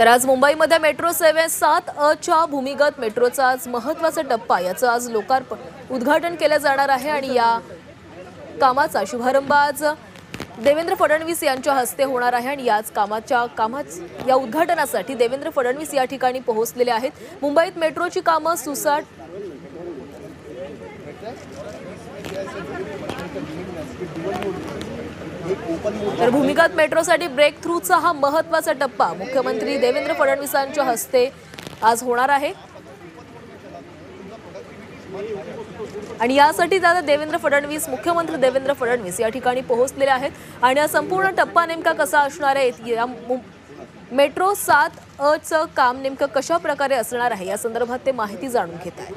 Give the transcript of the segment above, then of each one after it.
तर आज मुंबईमध्ये मेट्रो सेवे सात अ च्या भूमिगत मेट्रोचा आज महत्त्वाचा टप्पा. याचं आज लोकार्पण उद्घाटन केलं जाणार आहे आणि या कामाचा शुभारंभ आज देवेंद्र फडणवीस यांच्या हस्ते होणार आहे आणि याच कामाच्या कामाच या उद्घाटनासाठी देवेंद्र फडणवीस या ठिकाणी पोहोचलेले आहेत. मुंबईत मेट्रोची कामं सुसाट तर भूमिगत मेट्रोसाठी ब्रेक थ्रूचा हा महत्त्वाचा टप्पा. मुख्यमंत्री देवेंद्र फडणवीसांच्या हस्ते आज होणार आहे. आणि यासाठी दादा देवेंद्र फडणवीस मुख्यमंत्री देवेंद्र फडणवीस या ठिकाणी पोहोचलेले आहेत. आणि हा संपूर्ण टप्पा नेमका कसा असणार आहे? या मु- मेट्रो सात अचं चं काम नेमकं कशा प्रकारे असणार आहे? या संदर्भात ते माहिती जाणून घेत आहेत.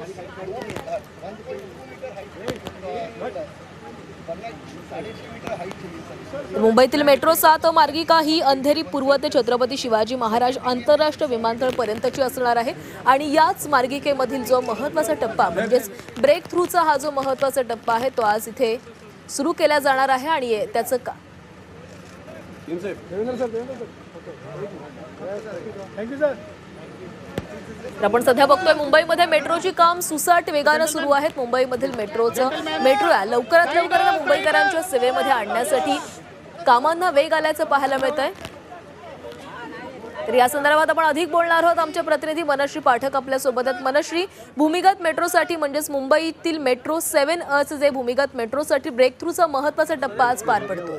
मुंबईतील मेट्रो सात मार्गिका ही अंधेरी पूर्व ते छत्रपती शिवाजी महाराज आंतरराष्ट्रीय विमानतळ पर्यंतची असणार आहे. आणि याच मार्गिकेमधील जो महत्त्वाचा टप्पा म्हणजेच ब्रेक थ्रूचा हा जो महत्त्वाचा टप्पा आहे तो आज इथे सुरू केला जाणार आहे. आणि त्याचं का? थँक्यू सर तर आपण सध्या बघतोय मुंबईमध्ये मेट्रोची काम सुसाट वेगानं सुरू आहेत. मुंबईमधील मेट्रोचं मेट्रो लवकरात लवकर मुंबईकरांच्या सेवेमध्ये आणण्यासाठी कामांना वेग आल्याचं पाहायला मिळत आहे तर या संदर्भात आपण अधिक बोलणार आहोत. आमचे प्रतिनिधी मनश्री पाठक आपल्यासोबत आहेत मनश्री भूमिगत मेट्रोसाठी म्हणजेच मुंबईतील मेट्रो सेव्हन अचं जे भूमिगत मेट्रोसाठी ब्रेक थ्रूचा महत्त्वाचा टप्पा आज पार पडतो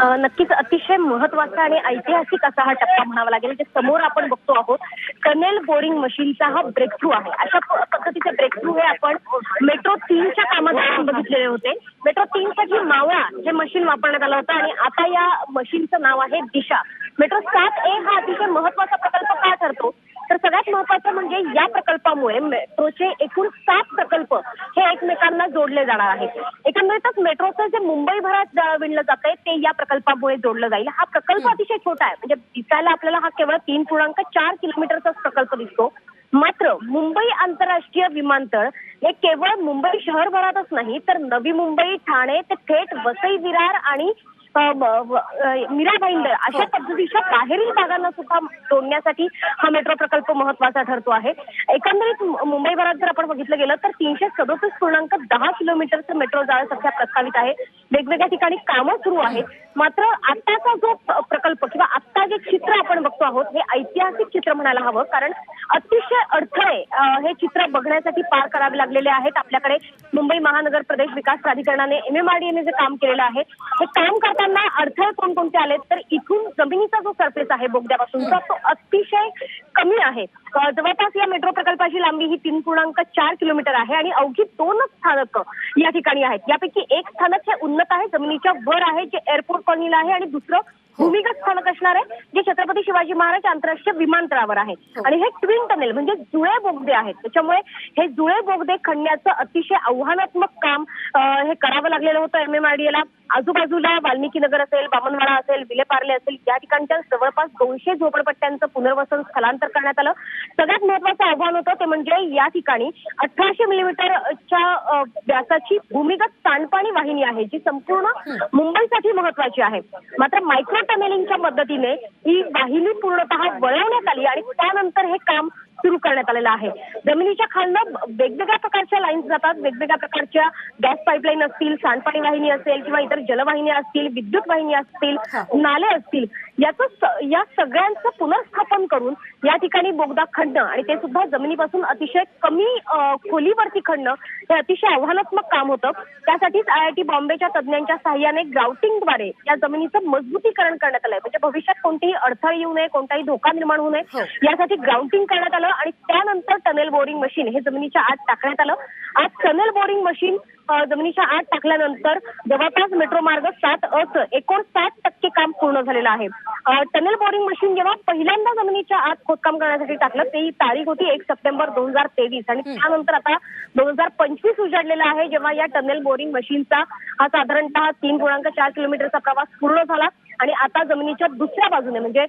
नक्कीच अतिशय महत्त्वाचा आणि ऐतिहासिक असा हा टप्पा म्हणावा लागेल जे समोर आपण बघतो आहोत टनेल बोरिंग मशीनचा हा ब्रेक थ्रू आहे. अशा पद्धतीचे ब्रेक थ्रू हे आपण मेट्रो तीनच्या कामात आपण बघितलेले होते. मेट्रो तीनसाठी मावळा हे मशीन वापरण्यात आलं होतं आणि आता या मशीनचं नाव आहे दिशा. मेट्रो सात ए हा अतिशय महत्त्वाचा प्रकल्प का ठरतो? तर सगळ्यात महत्वाचं म्हणजे या प्रकल्पामुळे मेट्रोचे एकूण सात प्रकल्प हे एकमेकांना जोडले जाणार आहेत. एकंदरीतच मेट्रोचं जे मुंबईभरात विणलं जात आहे ते या प्रकल्पामुळे जोडलं जाईल. हा प्रकल्प अतिशय छोटा आहे. म्हणजे दिसायला आपल्याला हा केवळ तीन पूर्णांक चार किलोमीटरचाच प्रकल्प दिसतो. मात्र मुंबई आंतरराष्ट्रीय विमानतळ हे केवळ मुंबई शहरभरातच नाही तर नवी मुंबई ठाणे ते थेट वसई विरार आणि मीरा भाईंदर अशा पद्धतीच्या बाहेरील भागांना सुद्धा जोडण्यासाठी हा मेट्रो प्रकल्प महत्त्वाचा ठरतो आहे. एकंदरीत मुंबईभरात जर आपण बघितलं गेलं तर तीनशे सदोतीस पूर्णांक दहा किलोमीटरचं मेट्रो जाळं सध्या प्रस्तावित आहे. वेगवेगळ्या ठिकाणी कामं सुरू आहेत. मात्र आताचा जो प्रकल्प किंवा आत्ता जे चित्र आपण बघतो आहोत हे ऐतिहासिक चित्र म्हणायला हवं कारण अतिशय अडथळे हे चित्र बघण्यासाठी पार करावे लागलेले आहेत आपल्याकडे. मुंबई महानगर प्रदेश विकास प्राधिकरणाने एमएमआरडीएने जे काम केलेलं आहे हे काम करताना अडथळे कोणकोणते आले तर इथून जमिनीचा जो सरफेस आहे बोगद्यापासूनचा तो अतिशय कमी आहे. जवळपास या मेट्रो प्रकल्पाची लांबी ही तीन पूर्णांक चार किलोमीटर आहे आणि अवघी दोनच स्थानक या ठिकाणी आहेत. यापैकी एक स्थानक हे उन्नत आहे जमिनीच्या वर आहे जे एअरपोर्ट कॉलनीला आहे आणि दुसरं भूमिगत स्थानक असणार आहे जे छत्रपती शिवाजी महाराज आंतरराष्ट्रीय विमानतळावर आहे. आणि हे ट्विन टनेल म्हणजे जुळे बोगदे आहेत. त्याच्यामुळे हे जुळे बोगदे खणण्याचं अतिशय आव्हानात्मक काम हे करावं लागलेलं होतं एमएमआरडीएला आजूबाजूला वाल्मिकी नगर असेल बामणवाडा असेल विलेपार्ले असेल या ठिकाणच्या जवळपास दोनशे झोपडपट्ट्यांचं पुनर्वसन स्थलांतर करण्यात आलं. सगळ्यात महत्वाचं आव्हान होतं ते म्हणजे या ठिकाणी अठराशे मिलीमीटरच्या व्यासाची भूमिगत सांडपाणी वाहिनी आहे जी संपूर्ण मुंबईसाठी महत्वाची आहे. मात्र मायक्रो टनेलिंगच्या मदतीने ही वाहिनी पूर्णतः वळवण्यात आली आणि त्यानंतर हे काम सुरू करण्यात आलेलं आहे. जमिनीच्या खालनं वेगवेगळ्या प्रकारच्या लाईन्स जातात वेगवेगळ्या प्रकारच्या गॅस पाईपलाईन असतील सांडपाणी वाहिनी असेल किंवा इतर जलवाहिन्या असतील विद्युत वाहिनी असतील नाले असतील याचं या सगळ्यांचं पुनर्स्थापन करून या ठिकाणी बोगदा खणणं आणि ते सुद्धा जमिनीपासून अतिशय कमी खोलीवरती खणणं हे अतिशय आव्हानात्मक काम होतं. त्यासाठीच आय आय टी बॉम्बेच्या तज्ज्ञांच्या सहाय्याने ग्राउटिंगद्वारे या जमिनीचं मजबूतीकरण करण्यात आलंय. म्हणजे भविष्यात कोणतेही अडथळे येऊ नये कोणताही धोका निर्माण होऊ हो. नये यासाठी ग्राउंटिंग करण्यात आलं आणि त्यानंतर टनेल बोरिंग मशीन हे जमिनीच्या आत टाकण्यात आलं. आज टनेल बोरिंग मशीन जमिनीच्या आत टाकल्यानंतर जवळपास मेट्रो मार्ग सात अचं एकोणसाठ टक्के काम पूर्ण झालेलं आहे. टनेल बोरिंग मशीन जेव्हा पहिल्यांदा जमिनीच्या आत खोदकाम करण्यासाठी टाकलं ती तारीख होती एक सप्टेंबर दोन हजार तेवीस. आणि त्यानंतर आता दोन हजार पंचवीस उजाडलेला आहे जेव्हा या टनेल बोरिंग मशीनचा हा साधारणतः तीन पूर्णांक चार किलोमीटरचा प्रवास पूर्ण झाला. आणि आता जमिनीच्या दुसऱ्या बाजूने म्हणजे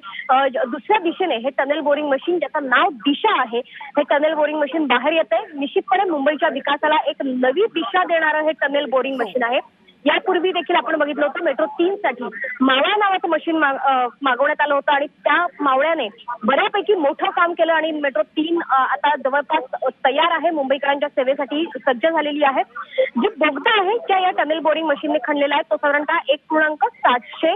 दुसऱ्या दिशेने हे टनेल बोरिंग मशीन ज्याचं नाव दिशा आहे हे टनेल बोरिंग मशीन बाहेर येते निश्चितपणे मुंबईच्या विकासाला एक नवी दिशा देणारं हे टनेल बोरिंग मशीन आहे. यापूर्वी देखील आपण बघितलं होतं मेट्रो तीन साठी मावळा नावाचं मशीन मागवण्यात आलं होतं आणि त्या मावळ्याने बऱ्यापैकी मोठं काम केलं आणि मेट्रो तीन आता जवळपास तयार आहे. मुंबईकरांच्या सेवेसाठी सज्ज झालेली आहे. जी बोगदा आहे त्या या टनेल बोरिंग मशीनने खणलेला आहे. तो साधारणतः एक पूर्णांक सातशे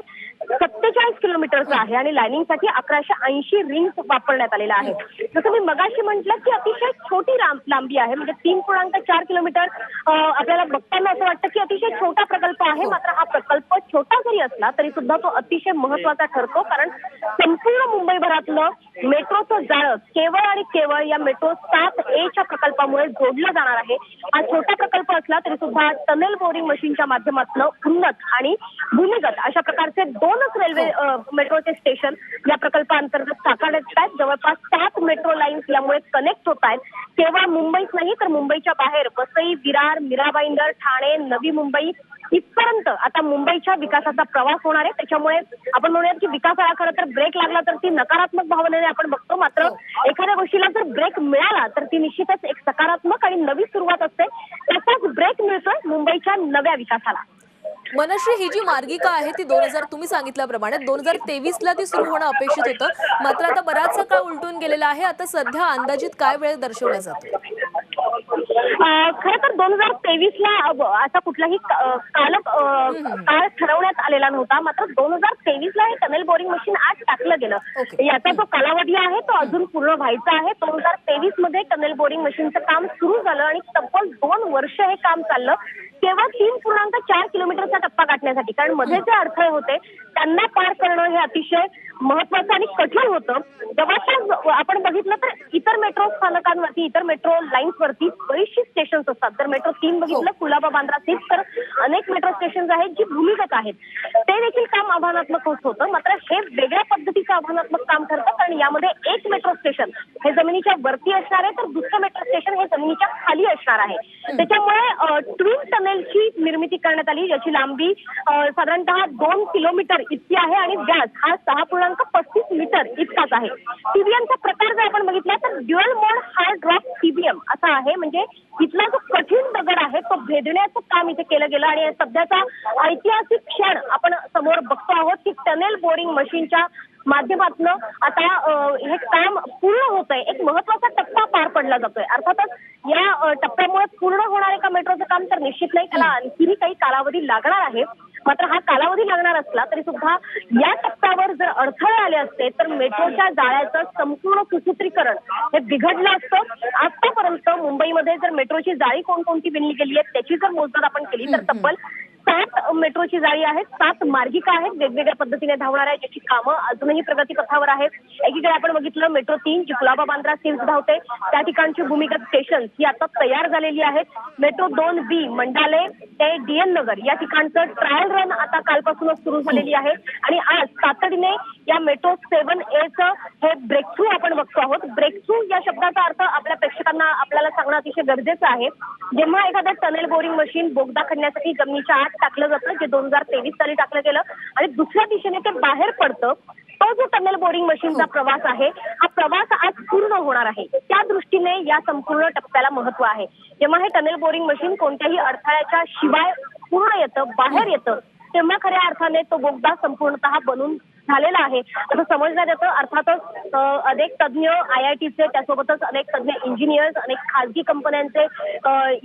सत्तेचाळीस किलोमीटरचा आहे आणि लाईनिंगसाठी अकराशे ऐंशी रिंग्स वापरण्यात आलेला आहे. जसं मी मगाशी म्हटलं की अतिशय छोटी लांब- लांबी आहे. म्हणजे तीन पूर्णांक चार किलोमीटर आपल्याला बघताना असं वाटतं की अतिशय छोटा प्रकल्प आहे. मात्र हा प्रकल्प छोटा जरी असला तरी सुद्धा तो अतिशय महत्त्वाचा ठरतो. कारण संपूर्ण मुंबईभरातलं मेट्रोचं जाळं केवळ आणि केवळ या मेट्रो सात ए च्या प्रकल्पामुळे जोडलं जाणार आहे. हा छोटा प्रकल्प असला तरी सुद्धा टनेल बोरिंग मशीनच्या माध्यमातून उन्नत आणि भूमिगत अशा प्रकारचे दोन दोनच रेल्वे मेट्रोचे स्टेशन या प्रकल्पाअंतर्गत साकारण्यात येत आहेत जवळपास सात मेट्रो लाईन्स यामुळे कनेक्ट होत आहेत. केवळ मुंबईच नाही तर मुंबईच्या बाहेर. वसई विरार मीराबाईंदर ठाणे नवी मुंबई इथपर्यंत. आता मुंबईच्या विकासाचा प्रवास होणार आहे. त्याच्यामुळे आपण म्हणूयात की विकासाला खरं तर ब्रेक लागला तर ती नकारात्मक भावनेने आपण बघतो. मात्र एखाद्या गोष्टीला जर ब्रेक मिळाला तर ती निश्चितच एक सकारात्मक आणि नवी सुरुवात असते. त्याचाच ब्रेक मिळतोय मुंबईच्या नव्या विकासाला. मनश्री ही जी मार्गिका आहे ती दोन हजार तुम्ही सांगितल्याप्रमाणे दोन हजार तेवीस ला ती सुरू होणं अपेक्षित होतं. मात्र आता बराचसा काळ उलटून गेलेला आहे. आता सध्या अंदाजित काय वेळ दर्शवला जातो खरं तर दोन हजार तेवीस ला असा कुठलाही काल काळ ठरवण्यात आलेला नव्हता. मात्र दोन हजार तेवीस ला हे टनेल बोरिंग मशीन आज टाकलं गेलं. याचा जो कालावधी आहे तो अजून पूर्ण व्हायचा आहे. दोन हजार तेवीसमध्ये टनेल बोरिंग मशीनचं काम सुरू झालं आणि तब्बल दोन वर्ष हे काम चाललं. केवळ तीन पूर्णांक चार किलोमीटरचा टप्पा गाठण्यासाठी. कारण मध्ये जे अडथळे होते त्यांना पार करणं हे अतिशय महत्वाचं आणि कठीण होतं. जवळपास आपण बघितलं तर इतर मेट्रो स्थानकांवरती इतर मेट्रो लाईन्स वरती बरीचशी स्टेशन्स असतात. तर मेट्रो तीन बघितलं कुलाबा बांद्रा सिक्स तर अनेक मेट्रो स्टेशन आहेत जी भूमिगत आहेत. ते देखील काम आव्हानात्मक होत होतं. मात्र हे वेगळ्या पद्धतीचं आव्हानात्मक काम ठरतं कारण यामध्ये एक मेट्रो स्टेशन हे जमिनीच्या वरती असणार आहे तर दुसरं मेट्रो स्टेशन हे जमिनीच्या खाली असणार आहे. त्याच्यामुळे ट्विन टनेलची निर्मिती करण्यात आली ज्याची लांबी साधारणतः दोन किलोमीटर इतकी आहे आणि व्यास हा सहा पूर्णांक पस्तीस मीटर इतकाच आहे. टीबीएमचा प्रकार जर आपण बघितला तर ड्युअल मोड हार्ड रॉक टीबीएम असा आहे. म्हणजे इथला जो कठीण दगड आहे तो भेदण्याचं काम इथे केलं गेलं आणि सध्याचा ऐतिहासिक क्षण आपण समोर बघतो आहोत की टनेल बोरिंग मशीनच्या माध्यमातून आता हे काम पूर्ण होत आहे एक महत्त्वाचा टप्पा पार पडला जातोय. अर्थातच या टप्प्यामुळे पूर्ण होणार आहे का मेट्रोचं काम तर निश्चित नाही. त्याला आणखीही काही कालावधी लागणार आहे. मात्र हा कालावधी लागणार असला तरी सुद्धा या टप्प्यावर जर अडथळे आले असते तर मेट्रोच्या जाळ्याचं संपूर्ण सुसूत्रीकरण हे बिघडलं असतं. आतापर्यंत मुंबईमध्ये जर मेट्रोची जाळी कोणकोणती विणली गेली आहे त्याची जर मोजदाद आपण केली तर तब्बल सात मेट्रोची जाळी आहेत. सात मार्गिका आहेत. वेगवेगळ्या पद्धतीने धावणार आहे ज्याची कामं अजूनही प्रगती पथावर आहेत. एकीकडे आपण बघितलं मेट्रो तीन जी कुलाबा बांद्रा सिल्क धावते. त्या ठिकाणची भूमिगत स्टेशन ही आता तयार झालेली आहेत. मेट्रो दोन बी मंडाले ते डीएन नगर या ठिकाणचं ट्रायल रन आता कालपासूनच सुरू झालेली आहे. आणि आज तातडीने या मेट्रो सेव्हन एचं हे ब्रेक थ्रू आपण बघतो आहोत. ब्रेक थ्रू या शब्दाचा अर्थ आपल्या प्रेक्षकांना आपल्याला सांगणं अतिशय गरजेचं आहे. जेव्हा एखादं टनेल बोरिंग मशीन बोगदा खणण्यासाठी जमिनीच्या आत टाकलं जातं जे दोन हजार तेवीस साली टाकलं गेलं. आणि दुसऱ्या दिशेने ते बाहेर पडतं. तो जो टनेल बोरिंग मशीनचा प्रवास आहे हा प्रवास आज पूर्ण होणार आहे. त्या दृष्टीने या संपूर्ण टप्प्याला महत्त्व आहे. जेव्हा हे टनेल बोरिंग मशीन कोणत्याही अडथळ्याच्या शिवाय पूर्ण येतं बाहेर येतं तेव्हा खऱ्या अर्थाने तो बोगदा संपूर्णतः बनून झालेला आहे. असं समजण्यात येतं. अर्थातच अनेक तज्ज्ञ आय आय टीचे त्यासोबतच अनेक तज्ज्ञ इंजिनियर्स अनेक खासगी कंपन्यांचे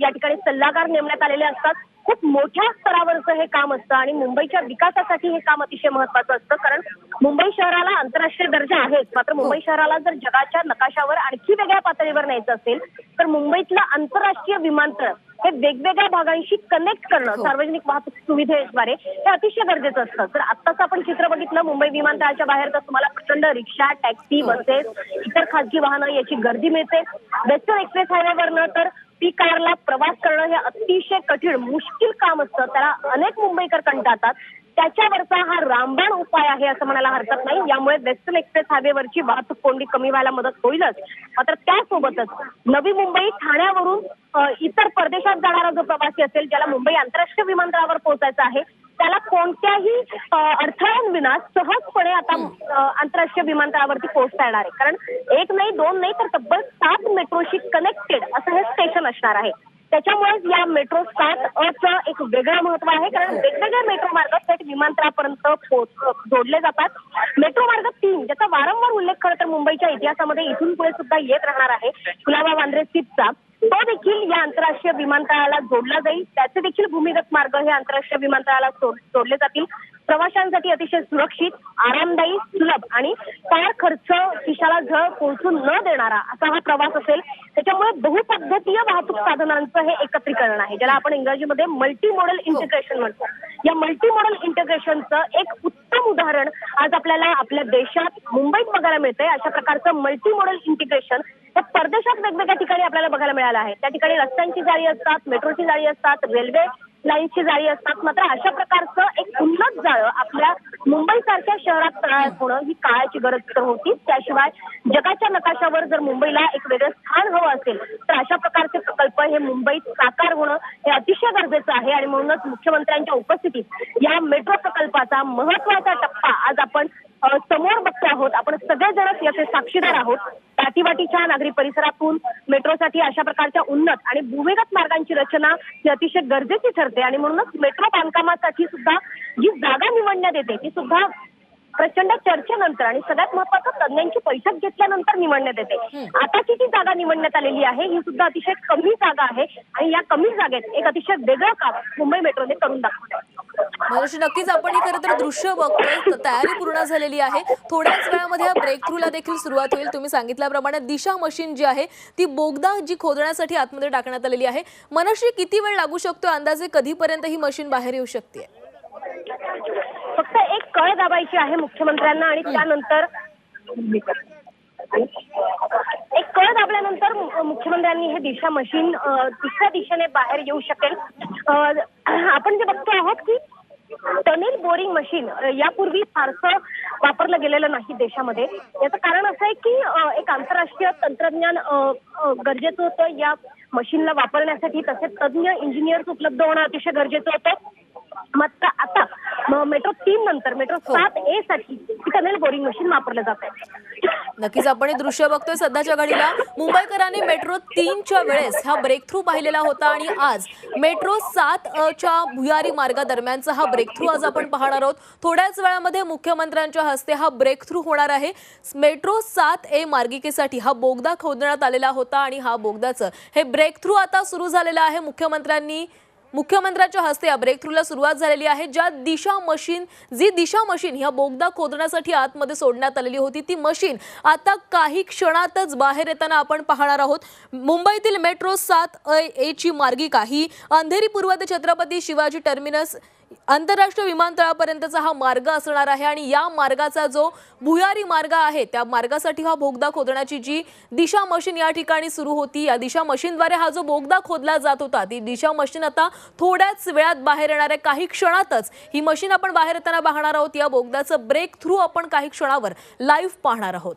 या ठिकाणी सल्लागार नेमण्यात आलेले असतात. खूप मोठ्या स्तरावरचं हे काम असतं आणि मुंबईच्या विकासासाठी हे काम अतिशय महत्वाचं असतं. कारण मुंबई शहराला आंतरराष्ट्रीय दर्जा आहेच. मात्र मुंबई शहराला जर जगाच्या नकाशावर आणखी वेगळ्या पातळीवर न्यायचं असेल तर मुंबईतलं आंतरराष्ट्रीय विमानतळ हे वेगवेगळ्या भागांशी कनेक्ट करणं सार्वजनिक वाहतूक सुविधेद्वारे हे अतिशय गरजेचं असतं. तर आत्ताच आपण चित्र बघितलं मुंबई विमानतळाच्या बाहेर तर तुम्हाला प्रचंड रिक्षा टॅक्सी बसेस इतर खासगी वाहनं याची गर्दी मिळते. वेस्टर्न एक्सप्रेस हायवेवरनं तर ती कारला प्रवास करणं हे अतिशय कठीण मुश्किल काम असतं. त्याला अनेक मुंबईकर कंटाळतात. त्याच्यावरचा हा रामबाण उपाय आहे असं म्हणायला हरकत नाही. यामुळे वेस्टर्न एक्सप्रेस हायवेवरची वाहतूक कोंडी कमी व्हायला मदत होईलच. मात्र त्यासोबतच नवी मुंबई ठाण्यावरून इतर परदेशात जाणारा जो प्रवासी असेल ज्याला मुंबई आंतरराष्ट्रीय विमानतळावर पोहोचायचं आहे त्याला कोणत्याही अडथळ्यांविना सहजपणे आता आंतरराष्ट्रीय विमानतळावरती पोहोचता येणार आहे. कारण एक नाही दोन नाही तर तब्बल सात मेट्रोशी कनेक्टेड असं हे स्टेशन असणार आहे. त्याच्यामुळेच या मेट्रो सात अचं एक वेगळं महत्त्व आहे. कारण वेगवेगळे मेट्रो मार्ग थेट विमानतळापर्यंत पोहोच- जोडले जातात. मेट्रो मार्ग तीन ज्याचा वारंवार उल्लेख खरं तर मुंबईच्या इतिहासामध्ये इथून पुढे सुद्धा येत राहणार आहे कुलाबा वांद्रे स्थितचा तो देखील या आंतरराष्ट्रीय विमानतळाला जोडला जाईल. त्याचे देखील भूमिगत मार्ग हे आंतरराष्ट्रीय विमानतळाला जोडले जातील. प्रवाशांसाठी अतिशय सुरक्षित आरामदायी सुलभ आणि फार खर्च खिशाला झळ पोहोचून न देणारा असा हा प्रवास असेल. त्याच्यामुळे बहुपद्धतीय वाहतूक साधनांचं हे एकत्रीकरण आहे ज्याला आपण इंग्रजीमध्ये मल्टी मॉडेल इंटिग्रेशन म्हणतो. या मल्टी मॉडेल इंटिग्रेशनचं एक उत्तम उदाहरण आज आपल्याला आपल्या देशात मुंबईत बघायला मिळतंय. अशा प्रकारचं मल्टी मॉडेल इंटिग्रेशन तर परदेशात वेगवेगळ्या ठिकाणी आपल्याला बघायला मिळालं आहे. त्या ठिकाणी रस्त्यांची जाळी असतात मेट्रोची जाळी असतात रेल्वे लाईनची जाळी असतात. मात्र अशा प्रकारचं एक उन्नत जाळं आपल्या मुंबई सारख्या शहरात तयार होणं ही काळाची गरज तर होतीच. त्याशिवाय जगाच्या नकाशावर जर मुंबईला एक वेगळं स्थान हवं असेल तर अशा प्रकारचे प्रकल्प हे मुंबईत साकार होणं हे अतिशय गरजेचं आहे. आणि म्हणूनच मुख्यमंत्र्यांच्या उपस्थितीत या मेट्रो प्रकल्पाचा महत्त्वाचा टप्पा आज आपण समोर बघतो आहोत. आपण सगळेजणच याचे साक्षीदार आहोत. दाटीवाटीच्या नागरी परिसरातून मेट्रोसाठी अशा प्रकारच्या उन्नत आणि भूमिगत मार्गांची रचना ही अतिशय गरजेची ठरते. आणि म्हणूनच मेट्रो बांधकामासाठी सुद्धा जी जागा निवडण्यात येते ती सुद्धा प्रचंड चर्चेनंतर आणि सगळ्यात महत्वाचं तज्ज्ञांची बैठक घेतल्यानंतर निवडण्यात येते. आताची जी जागा निवडण्यात आलेली आहे ही सुद्धा अतिशय कमी जागा आहे आणि या कमी जागेत एक अतिशय वेगळं काम मुंबई मेट्रोने करून दाखवलं मनुष्य नक्कीच आपण हे खरं तर दृश्य बघतोय. तयारी पूर्ण झालेली आहे. थोड्याच वेळामध्ये या ब्रेक थ्रूला देखील सुरुवात होईल. तुम्ही सांगितल्याप्रमाणे दिशा मशीन जी आहे ती बोगदा जी खोदण्यासाठी आतमध्ये टाकण्यात आलेली आहे. मनश्री किती वेळ लागू शकतो अंदाजे कधीपर्यंत ही मशीन बाहेर येऊ शकते फक्त एक कळ दाबायची आहे मुख्यमंत्र्यांना आणि त्यानंतर एक कळ दाबल्यानंतर मुख्यमंत्र्यांनी हे दिशा मशीन अ, दुसऱ्या दिशेने बाहेर येऊ शकेल. आपण जे बघतो आहोत की टनेल बोरिंग मशीन यापूर्वी फारसं वापरलं गेलेलं नाही देशामध्ये. याचं कारण असं आहे की एक आंतरराष्ट्रीय तंत्रज्ञान गरजेचं होतं. या मशीनला वापरण्यासाठी तसेच तज्ज्ञ इंजिनियर्स उपलब्ध होणं अतिशय गरजेचं होतं. मात्र आता मेट्रो तीन नंतर मेट्रो सात ए साठी ही टनेल बोरिंग मशीन वापरलं जात आहे. नक्कीच आपण हे दृश्य बघतोय सध्याच्या घडीला. मुंबईकरांनी मेट्रो तीनच्या वेळेस हा ब्रेक थ्रू पाहिलेला होता आणि आज मेट्रो सात च्या भुयारी मार्गादरम्यानचा हा ब्रेक थ्रू आज आपण पाहणार आहोत. थोड्याच वेळामध्ये मुख्यमंत्र्यांच्या हस्ते हा ब्रेक थ्रू होणार आहे. मेट्रो सात ए मार्गिकेसाठी हा बोगदा खोदण्यात आलेला होता आणि हा बोगदाचं हे ब्रेक थ्रू आता सुरू झालेलं आहे. मुख्यमंत्र्यांनी मुख्यमंत्र्यांच्या हस्ते या ब्रेक थ्रूला सुरुवात झालेली आहे. ज्या दिशा मशीन जी दिशा मशीन ह्या बोगदा खोदण्यासाठी आतमध्ये सोडण्यात आलेली होती ती मशीन आता काही क्षणातच बाहेर येताना आपण पाहणार आहोत. मुंबईतील मेट्रो सात अ ए ची मार्गिका ही अंधेरी पूर्व ते छत्रपती शिवाजी टर्मिनस आंतरराष्ट्रीय विमानतळापर्यंतचा हा मार्ग असणार आहे आणि या मार्गाचा जो भुयारी मार्ग आहे त्या मार्गासाठी हा बोगदा खोदण्याची जी दिशा मशीन या ठिकाणी सुरू होती या दिशा मशीनद्वारे हा जो बोगदा खोदला जात होता ती दिशा मशीन आता थोड्याच वेळात बाहेर येणार आहे. काही क्षणातच ही मशीन आपण बाहेर येताना पाहणार आहोत. या बोगदाचं ब्रेक थ्रू आपण काही क्षणावर लाईव्ह पाहणार आहोत.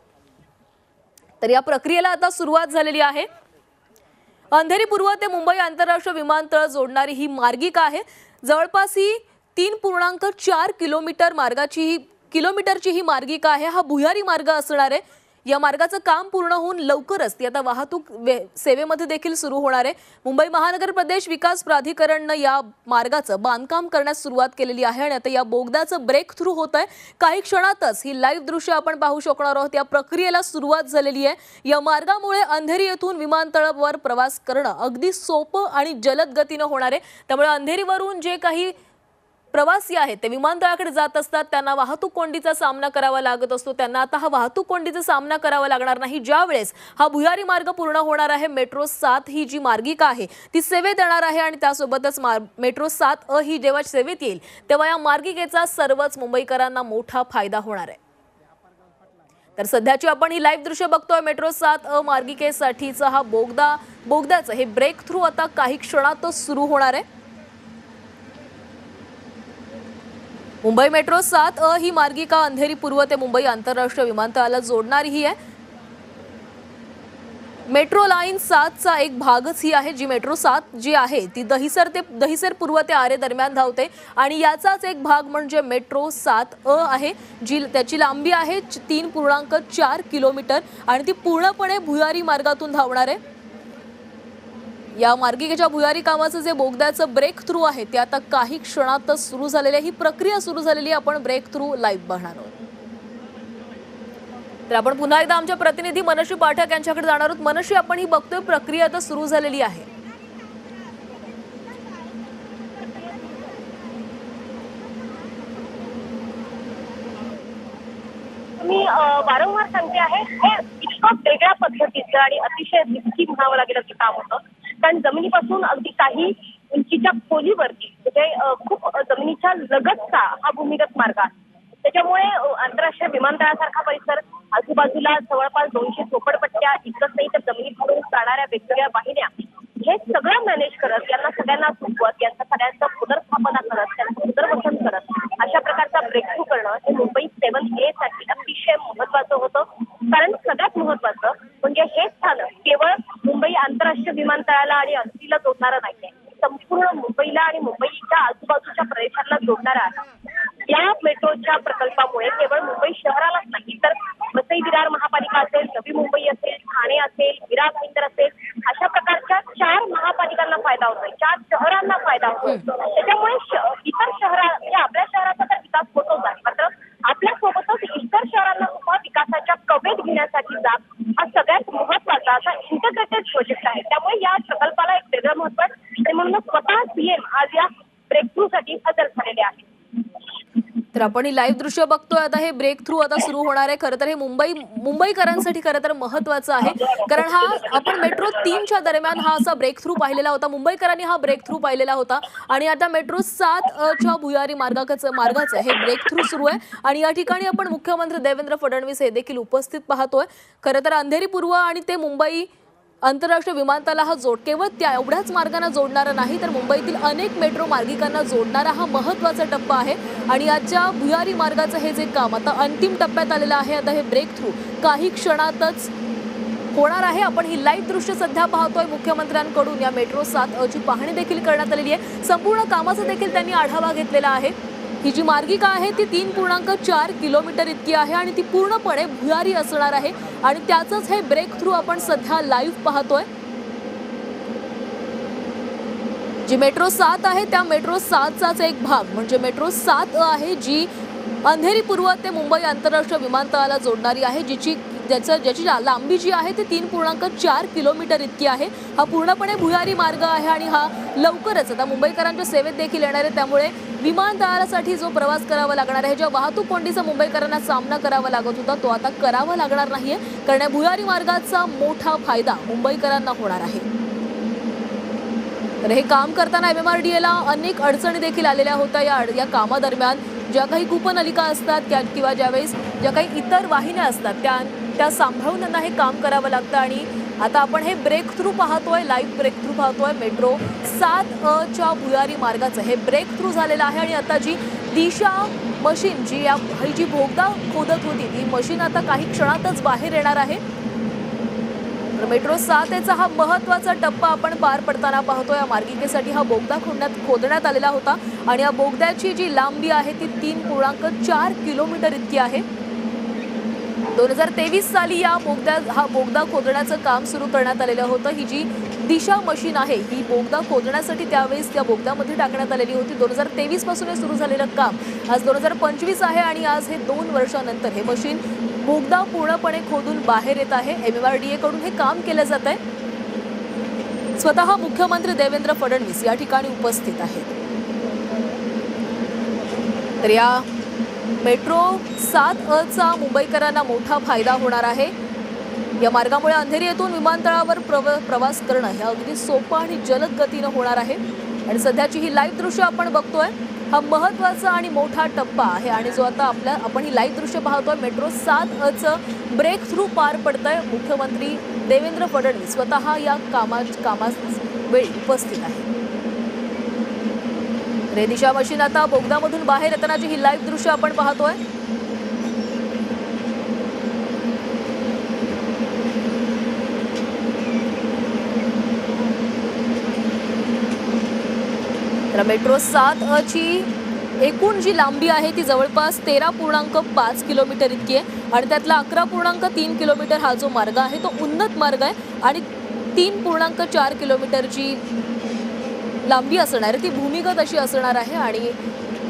तर या प्रक्रियेला आता सुरुवात झालेली आहे. अंधेरी पूर्व ते मुंबई आंतरराष्ट्रीय विमानतळ जोडणारी ही मार्गिका आहे. जवळपास ही तीन पूर्णांक चार किलोमीटर मार्गाची ही किलोमीटरची ही मार्गिका आहे. हा भुयारी मार्ग असणार आहे. या मार्गाचं काम पूर्ण होऊन लवकरच ती आता वाहतूक वे- सेवेमध्ये देखील सुरू होणार आहे. मुंबई महानगर प्रदेश विकास प्राधिकरणनं या मार्गाचं बांधकाम करण्यास सुरुवात केलेली आहे आणि आता या बोगद्याचं ब्रेक थ्रू होत आहे. काही क्षणातच ही लाईव्ह दृश्य आपण पाहू शकणार आहोत. या प्रक्रियेला सुरुवात झालेली आहे. या मार्गामुळे अंधेरी येथून विमानतळावर प्रवास करणं अगदी सोपं आणि जलद गतीनं होणार आहे. त्यामुळे अंधेरीवरून जे काही प्रवासी आहेत ते विमानतळाकडे जात असतात त्यांना वाहतूक कोंडीचा सामना करावा लागत असतो त्यांना आता हा वाहतूक कोंडीचा सामना करावा लागणार नाही. ज्यावेळेस हा भुयारी मार्ग पूर्ण होणार आहे मेट्रो सात ही जी मार्गिका आहे ती सेवेत येणार आहे आणि त्यासोबतच मेट्रो सात अ ही जेव्हा सेवेत येईल तेव्हा या मार्गिकेचा सर्वच मुंबईकरांना मोठा फायदा होणार आहे. तर सध्याची आपण ही लाईव्ह दृश्य बघतोय मेट्रो सात अ मार्गिकेसाठीचा हा बोगदा बोगद्याचं हे ब्रेक थ्रू आता काही क्षणातच सुरू होणार आहे. मुंबई मेट्रो सात अ ही मार्गिका अंधेरी पूर्व ते मुंबई आंतरराष्ट्रीय विमानतळाला जोडणारी ही आहे. मेट्रो लाईन सातचा एक भागच ही आहे जी मेट्रो सात जी आहे ती दहिसर ते दहिसर पूर्व ते आरे दरम्यान धावते आणि याचाच एक भाग म्हणजे मेट्रो सात अ आहे जी त्याची लांबी आहे तीन पूर्णांक चार किलोमीटर आणि ती पूर्णपणे भुयारी मार्गातून धावणार आहे. या मार्गिकेच्या भुयारी कामाचं जे बोगद्याचं ब्रेक थ्रू आहे ते आता काही क्षणातच सुरू झालेली आहे. ही प्रक्रिया सुरू झालेली आपण ब्रेक थ्रू लाईव्ह पाहणार आहोत. तर आपण पुन्हा एकदा आमच्या प्रतिनिधी मनश्री पाठक यांच्याकडे जाणार आहोत. मनश्री आपण ही बघतोय प्रक्रिया आता सुरू झालेली आहे. मी वारंवार सांगते आहे हे इतकं वेगळ्या पद्धतीचं आणि अतिशय रिस्की म्हणावं लागेल असं काम होतं. कारण जमिनीपासून अगदी काही उंचीच्या खोलीवरती म्हणजे खूप जमिनीच्या लगतचा हा भूमिगत मार्ग आहे. त्याच्यामुळे आंतरराष्ट्रीय विमानतळासारखा परिसर आजूबाजूला जवळपास दोनशे झोपडपट्ट्या इतकंच नाही तर जमिनीकडून जाणाऱ्या वेगवेगळ्या वाहिन्या हे सगळं मॅनेज करत यांना सगळ्यांना सुचवत यांचं सगळ्यांचं पुनर्स्थापना करत त्यांचं पुनर्वसन करत अशा प्रकारचा ब्रेक थ्रू करणं हे मुंबई सेवन ए साठी अतिशय महत्वाचं होतं कारण सगळ्यात महत्वाचं म्हणजे हे स्थानक केवळ मुंबई आंतरराष्ट्रीय विमानतळाला आणि अंतीला जोडणारं नाहीये. संपूर्ण मुंबईला आणि मुंबईच्या आजूबाजूच्या प्रदेशाला जोडणारं या मेट्रोच्या प्रकल्पामुळे केवळ मुंबई शहरालाच नाही तर वसई विरार महापालिका असेल नवी मुंबई असेल ठाणे असेल विरार भाईंदर असेल अशा प्रकारच्या चार महापालिकांना फायदा होतोय चार शहरांना फायदा होतोय. त्याच्यामुळे श- इतर शहरा म्हणजे आपल्या शहराचा तर विकास होतोच आहे मात्र आपल्या सोबतच इतर शहरांना सुद्धा विकासाच्या कवेत घेण्यासाठी जात हा सगळ्यात महत्त्वाचा असा इंटग्रेटेड प्रोजेक्ट आहे त्यामुळे या प्रकल्पाला एक वेगळं महत्त्व आहे आणि म्हणूनच स्वतः सीएम आज या ब्रेक थ्रू साठी हजर झालेले आहेत तर आपण ही लाईव्ह दृश्य बघतोय. आता हे ब्रेक थ्रू आता सुरू होणार आहे. खरं तर हे मुंबई मुंबईकरांसाठी खरं तर महत्वाचं आहे. कारण हा आपण मेट्रो तीनच्या दरम्यान हा असा ब्रेक थ्रू पाहिलेला होता. मुंबईकरांनी हा ब्रेक थ्रू पाहिलेला होता. आणि आता मेट्रो सात च्या भुयारी मार्गाचं मार्गाचं हे ब्रेक थ्रू सुरू आहे. आणि या ठिकाणी आपण मुख्यमंत्री देवेंद्र फडणवीस हे देखील उपस्थित पाहतोय. खरं तर अंधेरी पूर्व आणि ते मुंबई आंतरराष्ट्रीय विमानतळाला हा जोड केवळ त्या एवढ्याच मार्गांना जोडणारा नाही तर मुंबईतील अनेक मेट्रो मार्गिकांना जोडणारा हा महत्त्वाचा टप्पा आहे. आणि आजच्या भुयारी मार्गाचं हे जे काम आता अंतिम टप्प्यात आलेलं आहे आता हे ब्रेक थ्रू काही क्षणातच होणार आहे. आपण ही लाईव्ह दृश्य सध्या पाहतोय मुख्यमंत्र्यांकडून या मेट्रो सात अची ची पाहणी देखील करण्यात आलेली आहे. संपूर्ण कामाचा देखील त्यांनी आढावा घेतलेला आहे. ही जी मार्गिका आहे ती तीन पूर्णांक चार किलोमीटर इतकी आहे आणि ती पूर्णपणे भुयारी असणार आहे. आणि त्याचंच हे ब्रेक थ्रू आपण सध्या लाईव्ह पाहतोय. जी मेट्रो सात आहे त्या मेट्रो सातचाच एक भाग. म्हणजे मेट्रो सात आहे जी अंधेरी पूर्व ते मुंबई आंतरराष्ट्रीय विमानतळाला जोडणारी आहे जिची ज्याचं ज्याची लांबी जी आहे ती तीन पूर्णांक चार किलोमीटर इतकी आहे. हा पूर्णपणे भुयारी मार्ग आहे आणि हा लवकरच आता मुंबईकरांच्या सेवेत देखील येणार आहे त्यामुळे विमानतळासाठी जो प्रवास करावा लागणार आहे ज्या वाहतूक कोंडीचा मुंबईकरांना सामना करावा लागत होता तो आता करावा लागणार नाहीये कारण भुयारी मार्गाचा मोठा फायदा मुंबईकरांना होणार आहे. तर हे काम करताना एम एम आर डी एला अनेक अडचणी देखील आलेल्या होत्या या या कामादरम्यान. ज्या काही कूपनलिका असतात त्या किंवा ज्यावेळेस ज्या काही इतर वाहिन्या असतात त्या त्या सांभाळून त्यांना हे काम करावं लागतं आणि आता आपण हे ब्रेक थ्रू पाहतोय लाईव्ह ब्रेक थ्रू पाहतोय मेट्रो सात अ च्या भुयारी मार्गाचं हे ब्रेक थ्रू झालेलं आहे आणि आता जी दिशा मशीन जी या ही जी बोगदा खोदत होती ती मशीन आता काही क्षणातच बाहेर येणार आहे. तर मेट्रो सातेचा हा महत्त्वाचा टप्पा आपण पार पडताना पाहतो या मार्गिकेसाठी हा बोगदा खोदण्यात खोदण्यात आलेला होता. आणि या बोगद्याची जी लांबी आहे ती तीन पूर्णांक चार किलोमीटर इतकी आहे. दोन हजार तेवीस साली या बोगद्या हा बोगदा खोदण्याचं काम सुरू करण्यात आलेलं होतं. ही जी दिशा मशीन आहे ही बोगदा खोदण्यासाठी त्यावेळेस त्या बोगद्यामध्ये टाकण्यात आलेली होती. दोन हजार तेवीसपासून हे सुरू झालेलं काम आज दोन हजार पंचवीस आहे आणि आज हे दोन वर्षानंतर हे मशीन बोगदा पूर्णपणे खोदून बाहेर येत आहे. एम एम आर डी एकडून हे काम केलं जात आहे. स्वतः मुख्यमंत्री देवेंद्र फडणवीस या ठिकाणी उपस्थित आहेत. तर या मेट्रो सात अचा मुंबईकरांना मोठा फायदा होणार आहे. या मार्गामुळे अंधेरी येथून विमानतळावर प्रव प्रवास करणं हे अगदी सोपं आणि जलद गतीनं होणार आहे. आणि सध्याची ही लाईव्ह दृश्य आपण बघतोय हा महत्त्वाचा आणि मोठा टप्पा आहे आणि जो आता आपल्या आपण ही लाईव्ह दृश्य पाहतोय मेट्रो सात अ ब्रेक थ्रू पार पडतंय. मुख्यमंत्री देवेंद्र फडणवीस स्वतः या कामा कामास वेळी उपस्थित आहे रेदिशा मशीन आता बोगदामधून बाहेर येतानाची ही लाईव्ह दृश्य आपण पाहतोय. तर मेट्रो सात अ ची एकूण जी लांबी आहे ती जवळपास तेरा पूर्णांक पाच किलोमीटर इतकी आहे. आणि त्यातला अकरा पूर्णांक तीन किलोमीटर हा जो मार्ग आहे तो उन्नत मार्ग आहे. आणि तीन पूर्णांक चार किलोमीटरची लांबी असणार आहे ती भूमिगत अशी असणार आहे आणि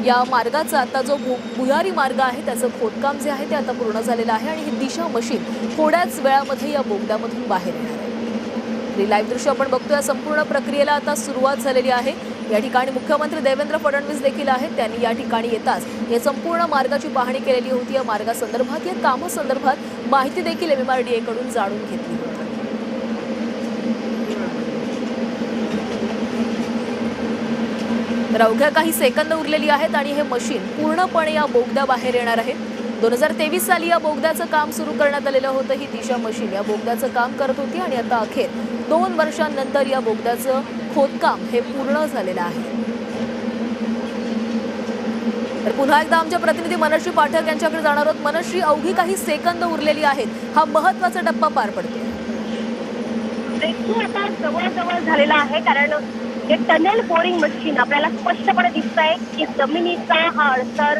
या मार्गाचा आता जो भु भुयारी मार्ग आहे त्याचं खोदकाम जे आहे ते आता पूर्ण झालेलं आहे आणि ही दिशा मशीन थोड्याच वेळामध्ये या बोगद्यामधून बाहेर येणार आहे. लाईव्ह दृश्य आपण बघतो या संपूर्ण प्रक्रियेला आता सुरुवात झालेली आहे. या ठिकाणी मुख्यमंत्री देवेंद्र फडणवीस देखील आहेत त्यांनी या ठिकाणी येताच. या संपूर्ण मार्गाची पाहणी केलेली होती. या मार्गासंदर्भात या कामासंदर्भात माहिती देखील एम एम आर डी एकडून जाणून घेतली तर अवघ्या काही सेकंद उरलेली आहेत आणि हे मशीन पूर्णपणे या बोगद्याबाहेर येणार आहे. दोन हजार तेवीस साली या बोगद्याचं काम सुरू करण्यात आलेलं होतं. ही दिशा मशीन या बोगद्याचं काम करत होती आणि आता अखेर दोन वर्षांनंतर या बोगद्याचं खोदकाम हे पूर्ण झालेलं आहे. तर पुन्हा एकदा आमच्या प्रतिनिधी मनश्री पाठक यांच्याकडे जाणार आहोत. मनश्री अवघी काही सेकंद उरलेली आहेत. हा महत्त्वाचा टप्पा पार पडतो ब्रेकथ्रू आता जवळजवळ झालेला आहे. कारण हे टनेल बोरिंग मशीन आपल्याला स्पष्टपणे दिसत आहे की जमिनीचा हा अडसर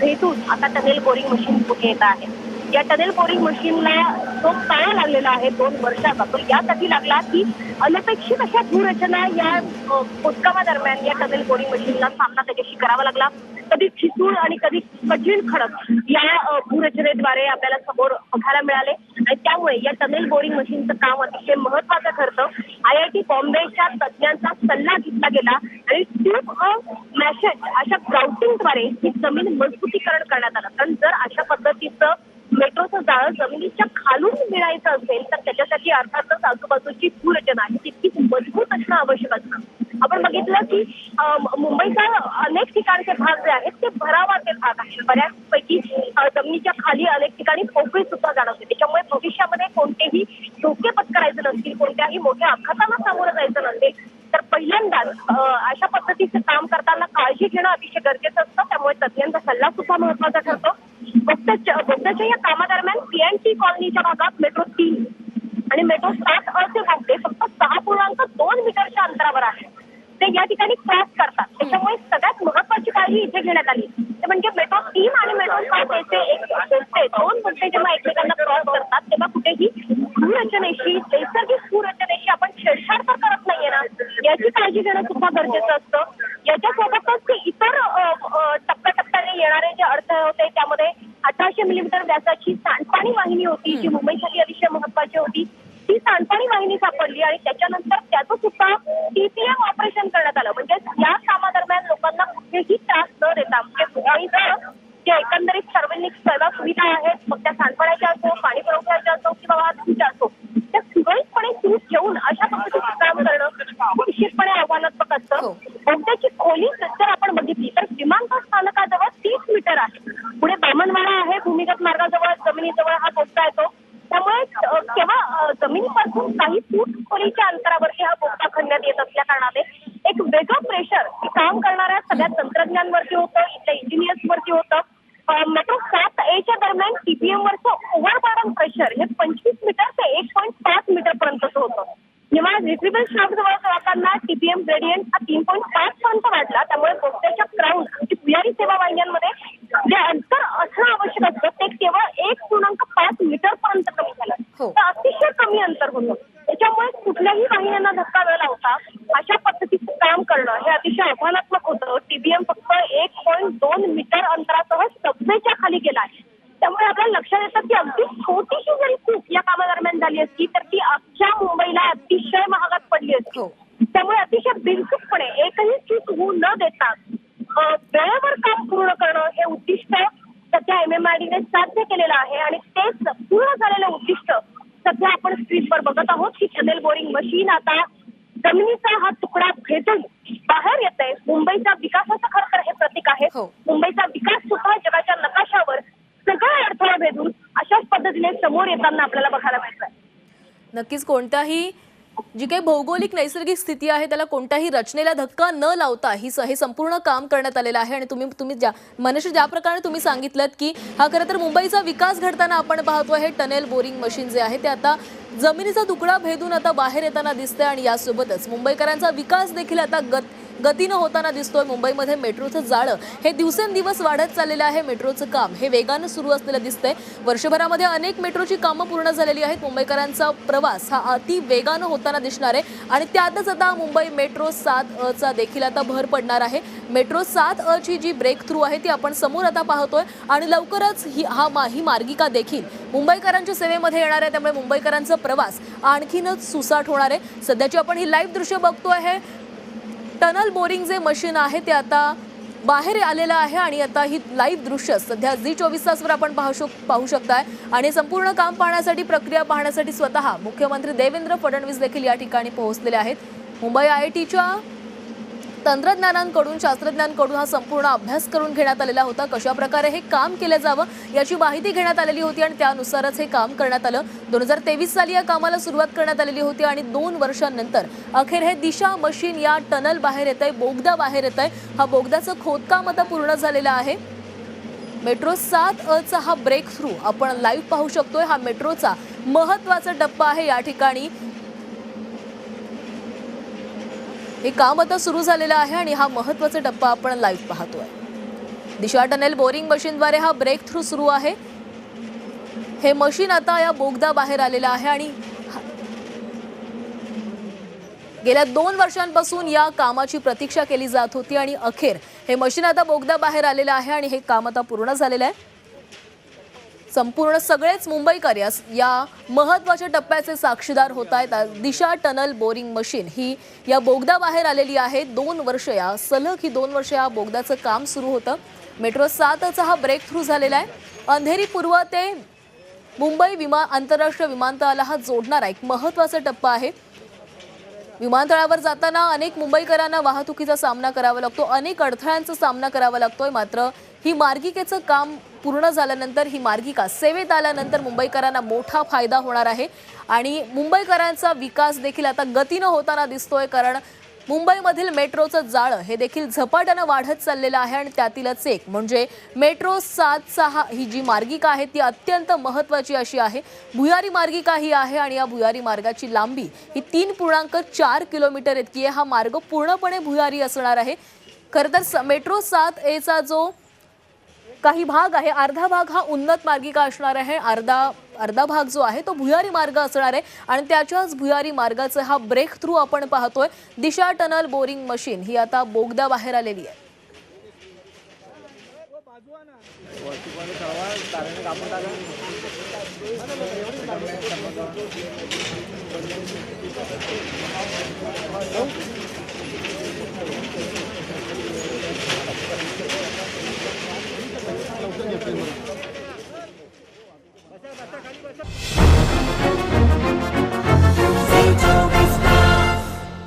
भेटून आता टनेल बोरिंग मशीन पुढे येत आहे. या टनेल बोरिंग मशीनला तो काळ लागलेला आहे दोन वर्षाचा तो यासाठी लागला की अनपेक्षित अशा भूरचना या अ, खोदकामादरम्यान या टनेल बोरिंग मशीनला सामना त्याच्याशी करावा लागला. कधी ठिसूळ आणि कधी कठीण खडक या भूरचनेद्वारे आपल्याला समोर बघायला मिळाले. आणि त्यामुळे या टनेल बोरिंग मशीनचं काम अतिशय महत्वाचं ठरतं. आय आय टी बॉम्बेच्या तज्ज्ञांचा सल्ला घेतला गेला आणि ट्यूब ऑफ मॅसेज अशा ग्राउटिंगद्वारे ही जमीन मजबूतीकरण करण्यात आलं. कारण जर अशा पद्धतीचं मेट्रोचं जाळं जमिनीच्या खालून मिळायचं असेल तर त्याच्यासाठी अर्थातच आजूबाजूची भूरचना ही तितकीच मजबूत असणं आवश्यक असतं. आपण बघितलं की मुंबईचा अनेक ठिकाणचे भाग जे आहेत ते भरावाचे भाग आहेत. बऱ्याचपैकी जमिनीच्या खाली अनेक ठिकाणी पोकळी सुद्धा जाणवते. त्याच्यामुळे भविष्यामध्ये कोणतेही धोके पत्करायचे नसतील कोणत्याही मोठ्या अपघातांना सामोरं जायचं नसेल तर पहिल्यांदाच अशा पद्धतीचं काम करताना काळजी घेणं अतिशय गरजेचं असतं. त्यामुळे तज्ज्ञांचा सल्ला सुद्धा महत्त्वाचा ठरतो. सकाळच्या या कामादरम्यान पीएनटी कॉलनीच्या भागात मेट्रो तीन आणि मेट्रो सात असे चे फक्त सहा पूर्णांक दोन मीटरच्या अंतरावर आहे. ते या ठिकाणी क्रॉस करतात. त्याच्यामुळे सगळ्यात महत्वाची काळजी इथे घेण्यात आली. ऑपरेशन करण्यात आलं. म्हणजे या कामादरम्यान लोकांना कुठेही त्रास न देता म्हणजे जे एकंदरीत सार्वजनिक सेवा सुविधा आहेत मग त्या सांडपाण्याच्या असो पाणी पुरवठ्याच्या असो किंवा वाहतुकीच्या असो त्या सुरळीतपणे सुरू ठेवून अशा पद्धतीचं काम करणं निश्चितपणे आव्हानात्मक हो. असतं बोगद्याची खोली जर आपण बघितली तर विमानतळ स्थानकाजवळ तीस मीटर आहे पुढे बामणवाडा आहे भूमिगत मार्गाजवळ जमिनीजवळ हा बोगदा येतो त्यामुळे अ, केव्हा अ, जमिनीपासून काही फूट खोलीच्या अंतरावरती हा बोगदा खणण्यात येत असल्या कारणाने एक वेगळं प्रेशर काम करणाऱ्या सगळ्या तंत्रज्ञांवरती होतं इथल्या इंजिनियर्स वरती होतं अ, मेट्रो सात एच्या दरम्यान टीपीएम वरचं ओव्हरबर्डन प्रेशर हे पंचवीस मीटर ते एक पॉईंट पाच मीटर पर्यंतच होतं जेव्हा रिट्रिबल शाफ्ट जवळ जाताना टीपीएम ग्रेडियंट हा तीन पॉईंट पाच पर्यंत वाढला त्यामुळे बोगद्याच्या क्राऊन म्हणजे भुयारी सेवा वाहिन्यांमध्ये जे अंतर असणं आवश्यक असतं ते केवळ एक पूर्णांक पाच मीटर पर्यंत कमी झालं हो. तर अतिशय कमी अंतर होतं त्याच्यामुळे कुठल्याही वाहिन्यांना धक्का न लावता अशा पद्धतीचं काम करणं हे अतिशय आव्हानात्मक होतं टीबीएम फक्त एक पॉईंट दोन मीटर अंतरासह सबवेच्या खाली गेला आहे त्यामुळे आपल्याला लक्षात येतं की अगदी छोटीशी जरी चूक या कामादरम्यान झाली असती तर ती अख्ख्या मुंबईला अतिशय महागात पडली असती हो. त्यामुळे अतिशय बिनचूकपणे एकही चूक होऊ न देता अ, वेळेवर काम पूर्ण करणं हे उद्दिष्ट सध्या एम एम आय डीने साध्य केलेलं आहे आणि तेच पूर्ण झालेलं उद्दिष्ट सध्या आपण स्क्रीनवर बघत आहोत की टनेल बोरिंग मशीन आता जमिनीचा हा तुकडा भेटून बाहेर येत आहे मुंबईचा विकासाचं खरं तर हे प्रतीक आहे हो. मुंबईचा विकास सुद्धा जगाच्या नकाशावर सगळा अडथळा भेदून अशाच पद्धतीने समोर येताना आपल्याला बघायला कोणत्याही जी काही भौगोलिक नैसर्गिक स्थिती आहे त्याला कोणत्याही रचनेला धक्का न लावता ही स- हे संपूर्ण काम करण्यात आलेलं आहे. आणि तुम्ही तुम्ही ज्या मनुष्य ज्या प्रकारे तुम्ही सांगितलं की हा खरं तर मुंबईचा विकास घडताना आपण पाहतो हे टनेल बोरिंग मशीन जे आहे ते आता जमिनीचा तुकडा भेदून आता बाहेर येताना दिसतंय आणि यासोबतच मुंबईकरांचा विकास देखील आता गत गतीनं होताना दिसतोय. मुंबईमध्ये मेट्रोचं जाळं हे दिवसेंदिवस वाढत चाललेलं आहे. मेट्रोचं काम हे वेगानं सुरू असलेलं दिसतंय. वर्षभरामध्ये अनेक मेट्रोची कामं पूर्ण झालेली आहेत. मुंबईकरांचा प्रवास हा अति वेगानं होताना दिसणार आहे. आणि त्यातच आता मुंबई मेट्रो सात अ चा देखील आता भर पडणार आहे. मेट्रो सात अ ची जी ब्रेक थ्रू आहे ती आपण समोर आता पाहतोय. आणि लवकरच ही हा मा ही मार्गिका देखील मुंबईकरांच्या सेवेमध्ये येणार आहे. त्यामुळे मुंबईकरांचा प्रवास आणखीनच सुसाट होणार आहे. सध्याची आपण ही लाईव्ह दृश्य बघतो आहे टनल बोरिंग जे मशीन आहे ते आता बाहेर आलेलं आहे आणि आता ही लाईव्ह दृश्य सध्या झी चोवीस तासवर आपण पाहू शक पाहू शकताय. आणि संपूर्ण काम पाहण्यासाठी प्रक्रिया पाहण्यासाठी स्वतः मुख्यमंत्री देवेंद्र फडणवीस देखील या ठिकाणी पोहोचलेले आहेत. मुंबई आय आय टीच्या तंत्रज्ञानांकडून शास्त्रज्ञांकडून हा संपूर्ण अभ्यास करून घेण्यात आलेला होता. कशा प्रकारे हे काम केलं जावं याची माहिती घेण्यात आलेली होती आणि त्यानुसारच हे काम करण्यात आलं. दोन हजार तेवीस साली या कामाला सुरुवात करण्यात आलेली होती आणि दोन वर्षांनंतर अखेर हे दिशा मशीन या टनल बाहेर येत आहे बोगदा बाहेर येत आहे हा बोगद्याचं खोदकाम आता पूर्ण झालेलं आहे. मेट्रो सात अचा हा ब्रेक थ्रू आपण लाईव्ह पाहू शकतोय. हा मेट्रोचा महत्त्वाचा टप्पा आहे या ठिकाणी. हे काम आता सुरू झालेलं आहे आणि हा महत्त्वाचा टप्पा आपण लाईव्ह पाहतोय. दिशा टनेल बोरिंग मशीनद्वारे हा ब्रेक थ्रू सुरू आहे. हे मशीन आता या बोगदा बाहेर आलेलं आहे आणि गेल्या दोन वर्षांपासून या कामाची प्रतीक्षा केली जात होती आणि अखेर हे मशीन आता बोगदा बाहेर आलेलं आहे आणि हे काम आता पूर्ण झालेलं आहे. संपूर्ण सगळेच मुंबईकर या महत्त्वाच्या टप्प्याचे साक्षीदार होत आहेत. दिशा टनल बोरिंग मशीन ही या बोगदा बाहेर आलेली आहे. दोन वर्ष या सलग ही दोन वर्ष या बोगद्याचं काम सुरू होतं. मेट्रो सातचा हा ब्रेक थ्रू झालेला आहे. अंधेरी पूर्व ते मुंबई विमान आंतरराष्ट्रीय विमानतळाला हा जोडणारा एक महत्त्वाचा टप्पा आहे. विमानतळावर जाताना अनेक मुंबईकरांना वाहतुकीचा सामना करावा लागतो. अनेक अडथळ्यांचा सामना करावा लागतोय. मात्र ही मार्गिकेचं काम पूर्ण झाल्यानंतर ही मार्गिका सेवेत आल्यानंतर मुंबईकरांना मोठा फायदा होणार आहे. आणि मुंबईकरांचा विकास देखील आता गतीनं होताना दिसतोय कारण मुंबईमधील मेट्रोचं जाळं हे देखील झपाट्यानं वाढत चाललेलं आहे आणि त्यातीलच एक म्हणजे मेट्रो सातचा हा ही जी मार्गिका आहे ती अत्यंत महत्त्वाची अशी आहे. भुयारी मार्गिका ही आहे आणि या भुयारी मार्गाची लांबी ही तीन पूर्णांक चार किलोमीटर इतकी आहे. हा मार्ग पूर्णपणे भुयारी असणार आहे. खरं तर स- मेट्रो सात एचा जो काही भाग आहे. अर्धा भाग हा उन्नत मार्गिका असणार आहे. अर्धा अर्धा भाग जो आहे तो भुयारी मार्ग असणार आहे. आणि त्याच्याच भुयारी मार्गाचं हा ब्रेक थ्रू आपण पाहतोय. दिशा टनल बोरिंग मशीन ही आता बोगदा बाहेर आलेली आहे. Thank you.